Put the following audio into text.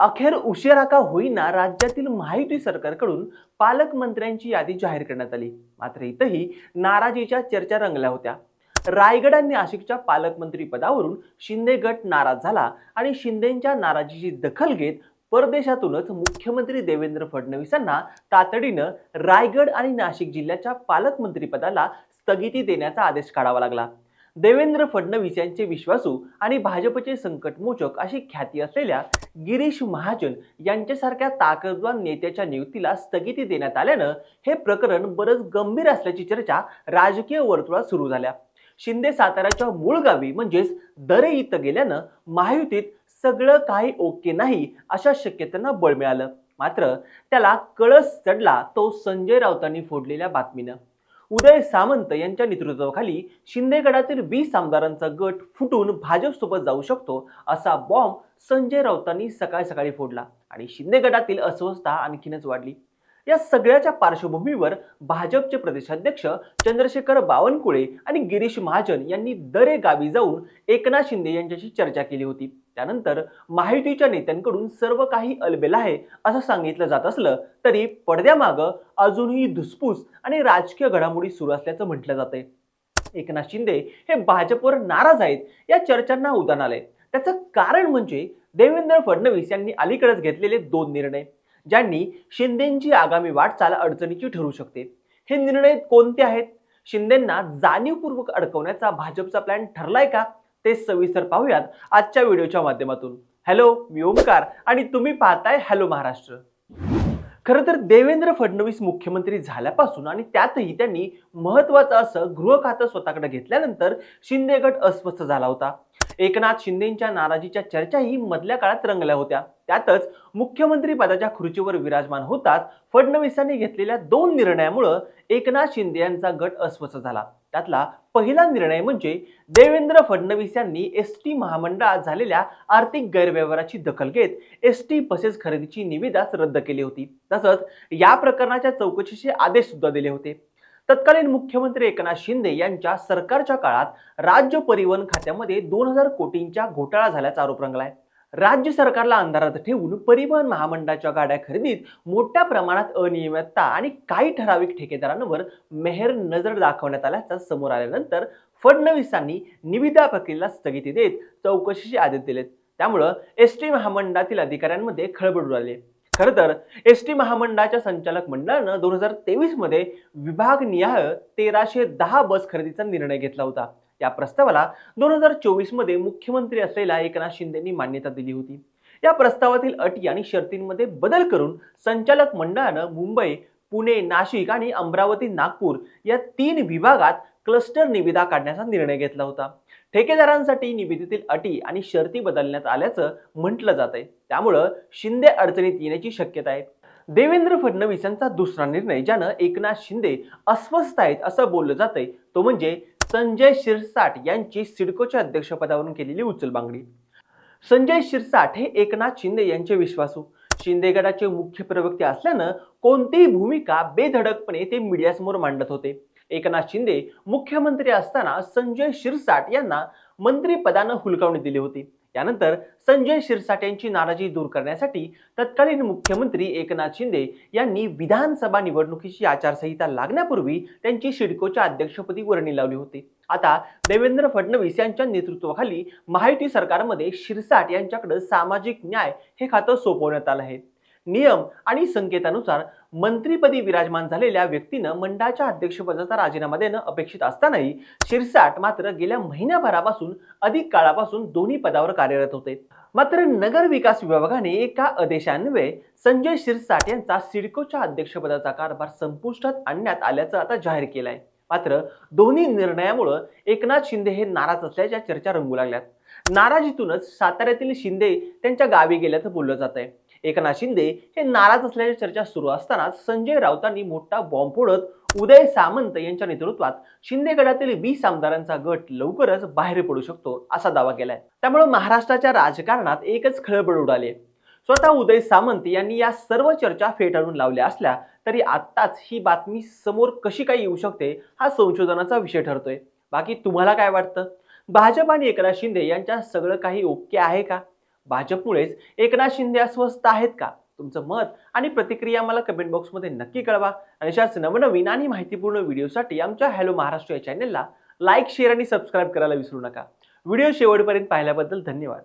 अखेर उशिरा का होईना राज्यातील महायुती सरकारकडून पालकमंत्र्यांची यादी जाहीर करण्यात आली. मात्र इथंही नाराजीच्या चर्चा रंगल्या होत्या. रायगड आणि नाशिकच्या पालकमंत्री पदावरून शिंदे गट नाराज झाला आणि शिंदेच्या नाराजीची दखल घेत परदेशातूनच मुख्यमंत्री देवेंद्र फडणवीसांना तातडीनं रायगड आणि नाशिक जिल्ह्याच्या पालकमंत्रीपदाला स्थगिती देण्याचा आदेश काढावा लागला. देवेंद्र फडणवीस यांचे विश्वासू आणि भाजपचे संकटमोचक अशी ख्याती असलेल्या गिरीश महाजन यांच्यासारख्या ताकदवान नेत्याच्या नियुक्तीला स्थगिती देण्यात आल्यानं हे प्रकरण बरंच गंभीर असल्याची चर्चा राजकीय वर्तुळात सुरू झाल्या. शिंदे साताऱ्याच्या मूळ गावी म्हणजेच दरे इथं गेल्यानं महायुतीत सगळं काही ओके नाही अशा शक्यतांना बळ मिळालं. मात्र त्याला कळस चढला तो संजय राऊतांनी फोडलेल्या बातमीनं. उदय सामंत यांच्या नेतृत्वाखाली शिंदेगडातील वीस आमदारांचा गट फुटून भाजपसोबत जाऊ शकतो असा बॉम्ब संजय राऊतांनी सकाळी सकाळी फोडला आणि शिंदेगडातील अस्वस्थता आणखीनच वाढली. या सगळ्याच्या पार्श्वभूमीवर भाजपचे प्रदेशाध्यक्ष चंद्रशेखर बावनकुळे आणि गिरीश महाजन यांनी दरे गावी जाऊन एकनाथ शिंदे यांच्याशी चर्चा केली होती. त्यानंतर महायुतीच्या नेत्यांकडून सर्व काही अलबेल आहे असं सांगितलं जात असलं तरी पडद्यामागं अजूनही धुसफूस आणि राजकीय घडामोडी सुरू असल्याचं म्हटलं जातंय. एकनाथ शिंदे हे भाजपवर नाराज आहेत या चर्चांना उदाहरण आले त्याचं कारण म्हणजे देवेंद्र फडणवीस यांनी अलीकडेच घेतलेले दोन निर्णय ज्यांनी शिंदेची आगामी वाटचाल अडचणीची ठरू शकते. हे निर्णय कोणते आहेत? शिंदेंना जाणीवपूर्वक अडकवण्याचा भाजपचा प्लॅन ठरलाय का? ते सविस्तर पाहूयात आजच्या व्हिडिओच्या माध्यमातून. हॅलो मी ओमकार आणि तुम्ही पाहताय हॅलो महाराष्ट्र. खरं तर देवेंद्र फडणवीस मुख्यमंत्री झाल्यापासून आणि त्यातही त्यांनी महत्वाचं असं गृह खातं स्वतःकडे घेतल्यानंतर शिंदे गट अस्वस्थ झाला होता. एकनाथ शिंदेच्या नाराजीच्या चर्चाही मधल्या काळात रंगल्या होत्या. त्यातच मुख्यमंत्री पदाच्या खुर्चीवर विराजमान होताच फडणवीसांनी घेतलेल्या दोन निर्णयामुळं एकनाथ शिंदे यांचा गट अस्वस्थ झाला. त्यातला पहिला निर्णय म्हणजे देवेंद्र फडणवीस यांनी एस टी महामंडळात झालेल्या आर्थिक गैरव्यवहाराची दखल घेत एस टी बसेस खरेदीची निविदाच रद्द केली होती. तसंच या प्रकरणाच्या चौकशीचे आदेश सुद्धा दिले होते. तत्कालीन मुख्यमंत्री एकनाथ शिंदे यांच्या सरकारच्या काळात राज्य परिवहन खात्यामध्ये दोन हजार कोटींच्या घोटाळा झाल्याचा आरोप रंगलाय. राज्य सरकारला अंधारात ठेवून परिवहन महामंडळाच्या गाड्या खरेदीत मोठ्या प्रमाणात अनियमितता आणि काही ठराविक ठेकेदारांवर मेहर नजर दाखवण्यात आल्याचा समोर आल्यानंतर फडणवीसांनी निविदा प्रक्रियेला स्थगिती देत चौकशीचे आदेश दिलेत. त्यामुळं एस टी महामंडळातील अधिकाऱ्यांमध्ये खळबळ उडाली खरं तर एस टी महामंडळाच्या संचालक मंडळानं दोन हजार तेवीसमध्ये विभागनिहाय तेराशे दहा बस खरेदीचा निर्णय घेतला होता. या प्रस्तावाला दोन हजार चोवीसमध्ये मुख्यमंत्री असलेल्या एकनाथ शिंदेनी मान्यता दिली होती. या प्रस्तावातील अटी आणि शर्तींमध्ये बदल करून संचालक मंडळानं मुंबई पुणे नाशिक आणि अमरावती नागपूर या तीन विभागात क्लस्टर निविदा काढण्याचा निर्णय घेतला होता. ठेकेदारांसाठी निविदेतील अटी आणि शर्ती बदलण्यात आल्याचं म्हटलं जात आहे त्यामुळं शिंदे अडचणीत येण्याची शक्यता आहे. देवेंद्र फडणवीस यांचा दुसरा निर्णय ज्यानं एकनाथ शिंदे अस्वस्थ आहेत असं बोललं जातंय तो म्हणजे संजय शिरसाट यांची सिडकोच्या अध्यक्षपदावरून केलेली उचलबांगडी संजय शिरसाट हे एकनाथ शिंदे यांचे विश्वासू. शिंदे गटाचे मुख्य प्रवक्ते असल्यानं कोणतीही भूमिका बेधडकपणे ते मीडियासमोर मांडत होते. एकनाथ शिंदे मुख्यमंत्री असताना संजय शिरसाट यांना मंत्रिपदानं हुलकावणी दिली होती. त्यानंतर संजय शिरसाट यांची नाराजी दूर करण्यासाठी तत्कालीन मुख्यमंत्री एकनाथ शिंदे यांनी विधानसभा निवडणुकीची आचारसंहिता लागण्यापूर्वी त्यांची सिडकोच्या अध्यक्षपदी वर्णी लावली होती. आता देवेंद्र फडणवीस यांच्या नेतृत्वाखाली महायुती सरकारमध्ये शिरसाट यांच्याकडे सामाजिक न्याय हे खातं सोपवण्यात आलं आहे. नियम आणि संकेतानुसार मंत्रीपदी विराजमान झालेल्या व्यक्तीनं मंडळाच्या अध्यक्षपदाचा राजीनामा देणं अपेक्षित असतानाही शिरसाट मात्र गेल्या महिन्याभरापासून अधिक काळापासून दोन्ही पदावर कार्यरत होते. मात्र नगर विकास विभागाने एका आदेशान्वये संजय शिरसाट यांचा सिडकोच्या अध्यक्षपदाचा कारभार संपुष्टात आणण्यात आल्याचं आता जाहीर केलं आहे मात्र दोन्ही निर्णयामुळं एकनाथ शिंदे हे नाराज असल्याच्या चर्चा रंगू लागल्यात. नाराजीतूनच साताऱ्यातील शिंदे त्यांच्या गावी गेल्याचं बोललं जात आहे एकनाथ शिंदे हे नाराज असल्याच्या चर्चा सुरू असताना संजय राऊतांनी मोठा बॉम्ब फोडत उदय सामंत यांच्या नेतृत्वात शिंदे गटातील वीस आमदारांचा गट लवकरच बाहेर पडू शकतो असा दावा केलाय. त्यामुळे महाराष्ट्राच्या राजकारणात एकच खळबळ उडाली स्वतः उदय सामंत यांनी या सर्व चर्चा फेटाळून लावल्या असल्या तरी आत्ताच ही बातमी समोर कशी काय येऊ शकते हा संशोधनाचा विषय ठरतोय. बाकी तुम्हाला काय वाटतं? भाजप आणि एकनाथ शिंदे यांच्या सगळं काही ओके आहे का? भाजपमुळेच एकनाथ शिंदे अस्वस्थ आहेत का? तुमचं मत आणि प्रतिक्रिया मला कमेंट बॉक्समध्ये नक्की कळवा. आणि अशाच नवनवीन आणि माहितीपूर्ण व्हिडिओसाठी आमच्या हॅलो महाराष्ट्र या चॅनलला लाईक शेअर आणि सबस्क्राईब करायला विसरू नका. व्हिडिओ शेवटपर्यंत पाहिल्याबद्दल धन्यवाद.